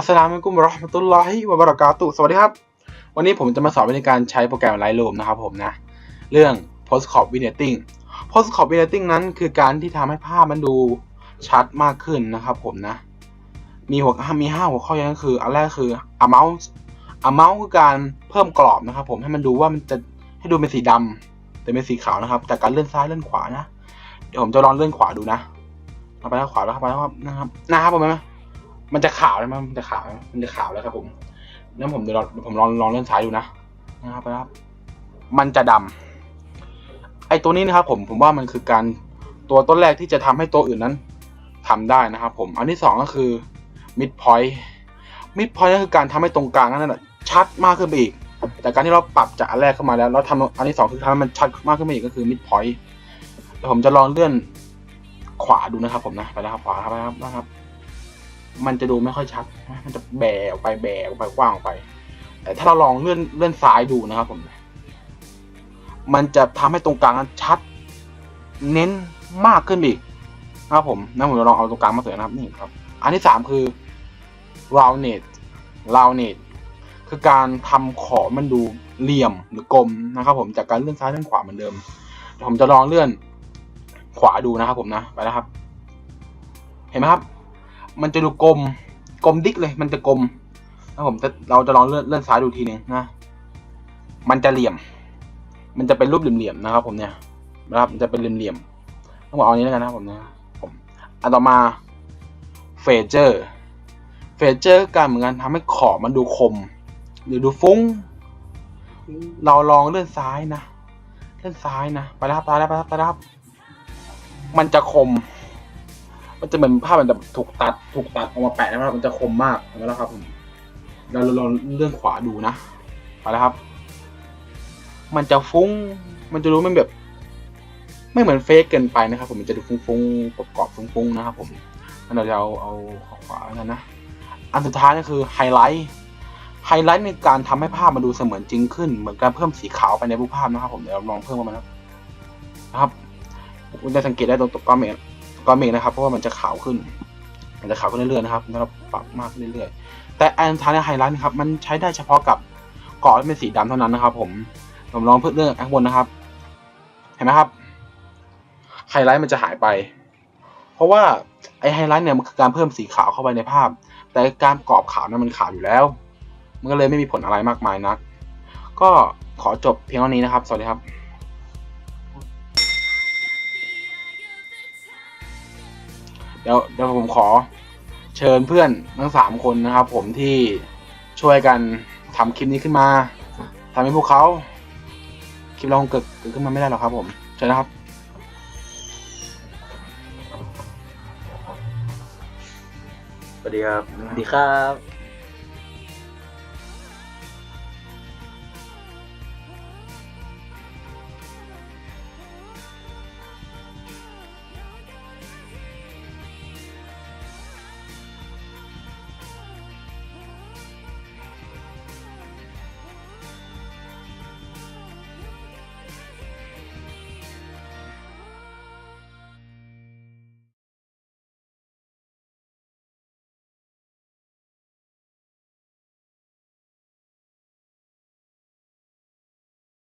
อัสลามุอะลัยกุมราะห์มตุลลอฮิวะบะเรากาตุสวัสดีครับ วันนี้ผมจะมาสอนวิธีการใช้โปรแกรม Lightroom นะครับผมนะ เรื่อง Post Crop Vignetting Post Crop Vignetting นั้นคือการที่ทำให้ภาพมันดูชัดมากขึ้นนะครับผมนะ มีหัวมีห้าหัวข้อย่างคือ อันแรกคือ amount amount คือการเพิ่มกรอบนะครับผมให้มันดูว่ามันจะให้ดูเป็นสีดำแต่เป็นสีขาวนะครับจากการเลื่อนซ้ายเลื่อนขวานะ เดี๋ยวผมจะลองเลื่อนขวาดูนะเอาไปแล้วขวาแล้วครับไปแล้วครับนะครับนะครับผมไหม มันจะขาวใช่ไหมมันจะขาว มันจะขาวแล้วครับผมงั้นผมเดี๋ยวผมลองลองเลื่อนซ้ายดูนะนะครับไปแล้วครับ มันจะดำไอตัวนี้นะครับ ผมผมว่ามันคือการตัวต้นแรกที่จะทำให้ตัวอื่นนั้นทำได้นะครับ ผม อันที่สองก็คือ mid point mid point ก็คือการทำให้ตรงกลางนั้นนะชัดมากขึ้นไปอีก แต่การที่เราปรับจากอันแรกเข้ามาแล้วแล้วทำอันที่สองคือทำให้มันชัดมากขึ้นไปอีกก็คือ mid point เดี๋ยวผมจะลองเลื่อนขวาดูนะครับ ผมนะไปแล้วครับขวาครับไปครับนะครับ มันจะดูไม่ค่อยชัด มันจะแบออกไปแบออกไปกว้างออกไป แต่ถ้าเราลองเลื่อนเลื่อนซ้ายดูนะครับผม มันจะทำให้ตรงกลางนั้นชัด เน้นมากขึ้นอีกนะครับผมนะผมจะลองเอาตรงกลางมาเสริมนะครับนี่ครับ อันที่สามคือ rounded rounded คือการทำขอบมันดูเหลี่ยมหรือกลมนะครับ ผมจากการเลื่อนซ้ายเลื่อนขวาเหมือนเดิม ผมจะลองเลื่อนขวาดูนะครับผมนะไปแล้วครับ เห็นไหมครับ มันจะดูกลมกลมดิกเลยมันจะกลมนะผมจะเราจะลองเลื่อนเลื่อนซ้ายดูทีนึงนะมันจะเหลี่ยม มันจะเป็นรูปเหลี่ยมๆนะครับ ผมเนี่ยนะครับมันจะเป็นเหลี่ยมๆต้องบอกเอาอันนี้แล้วกันนะครับผมนะผมอันต่อมาเฟเจอร์เฟเจอร์การเหมือนกันทำให้ขอบมันดูคม หรือดูฟุ้ง เราลองเลื่อนซ้ายนะเลื่อนซ้ายนะไปแล้วครับไปแล้วไปแล้วไปแล้วครับมันจะคม มันจะเหมือนภาพมันแบบถูกตัดถูกตัดออกมาแปะนะครับมันจะคมมากเห็นไหมล่ะครับผมเราลองเลื่อนขวาดูนะไปแล้วครับ มันจะฟุ้ง มันจะรู้มันแบบ ไม่เหมือนเฟกเกินไปนะครับ ผมมันจะดูฟุ้งๆประกอบฟุ้งๆนะครับ ผมงั้นเราจะเอาเอาขวาแล้วกันนะอันสุดท้ายก็คือไฮไลท์ไฮไลท์ในการทำให้ภาพมันดูเสมือนจริงขึ้น เหมือนการเพิ่มสีขาวไปในรูปภาพนะครับ ผมเดี๋ยวเราลองเพิ่มมันนะครับนะครับคุณจะสังเกตได้ตรงตัวกล้อนเมฆ ก้อนเมฆนะครับ เพราะว่ามันจะขาวขึ้น มันจะขาวขึ้นเรื่อยๆนะครับถ้าเราปรับมากเรื่อยๆ แต่อันท้ายไฮไลท์นะครับ มันใช้ได้เฉพาะกับเกาะที่เป็นสีดำเท่านั้นนะครับ ผมผมลองเพิ่มเรื่องข้างบนนะครับ เห็นไหมครับ ไฮไลท์มันจะหายไป เพราะว่าไอไฮไลท์เนี่ยมันคือการเพิ่มสีขาวเข้าไปในภาพ แต่การกรอบขาวนั้นมันขาวอยู่แล้ว มันก็เลยไม่มีผลอะไรมากมายนัก ก็ขอจบเพียงเท่านี้นะครับ สวัสดีครับ ดี๋ยวเดี๋ยวผมขอเชิญเพื่อนทั้งสามคนนะครับ ผมที่ช่วยกันทำคลิปนี้ขึ้นมาทำให้พวกเขาคลิปเราคงเกิดเกิดขึ้นมาไม่ได้หรอกครับ ผมเชิญนะครับสวัสดีครับสวัสดีครับ